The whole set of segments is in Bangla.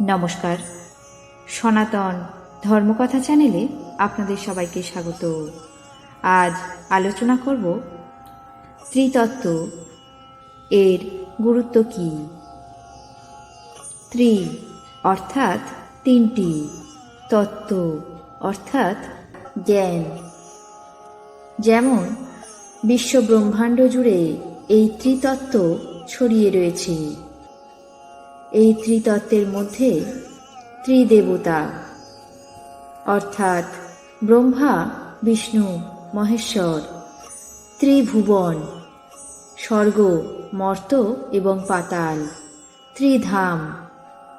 নমস্কার। সনাতন ধর্মকথা চ্যানেলে আপনাদের সবাইকে স্বাগত। আজ আলোচনা করব ত্রিতত্ত্ব এর গুরুত্ব কি? ত্রি অর্থাৎ তিনটি তত্ত্ব অর্থাৎ জ্ঞান। যেমন বিশ্ব ব্রহ্মাণ্ড জুড়ে এই ত্রিতত্ত্ব ছড়িয়ে রয়েছে। এই ত্রিতত্ত্বের মধ্যে ত্রিদেবতা। অর্থাৎ ব্রহ্মা, বিষ্ণু, মহেশ্বর, ত্রিভুবন, স্বর্গ, মর্ত এবং পাতাল, ত্রিধাম,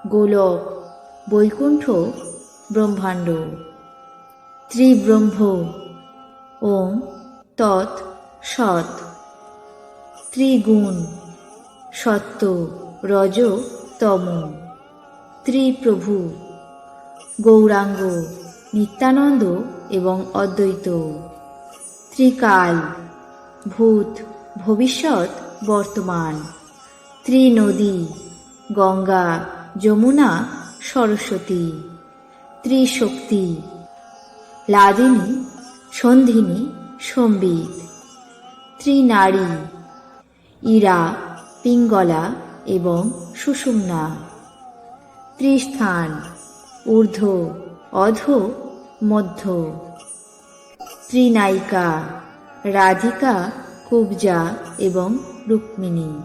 গোলক, বৈকুণ্ঠ, ব্রহ্মাণ্ড। ত্রিব্রহ্ম, ওম, তৎ, সৎ। ত্রিগুণ, সত্য, রজ তম ত্রিপ্রভু। গৌরাঙ্গ, নিত্যানন্দ এবং অদ্বৈত। ত্রিকাল। ভূত, ভবিষ্যৎ, বর্তমান। ত্রিনদী। গঙ্গা, যমুনা, সরস্বতী। ত্রিশক্তি। লাদিনী, সন্ধিনী, সম্বিত। ত্রিনারী। ইরা, পিঙ্গলা এবং সুষুম্না। ত্রিস্থান ঊর্ধ্ব, অধ, মধ্য। ত্রিনায়িকা, রাধিকা, কুবজা এবং রুক্মিণী।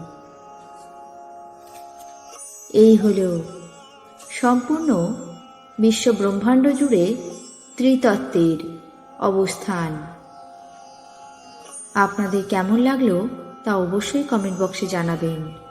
এই হল সম্পূর্ণ বিশ্ব ব্রহ্মাণ্ড জুড়ে ত্রিতত্ত্বের অবস্থান। আপনাদের কেমন লাগল তা অবশ্যই কমেন্ট বক্সে জানাবেন।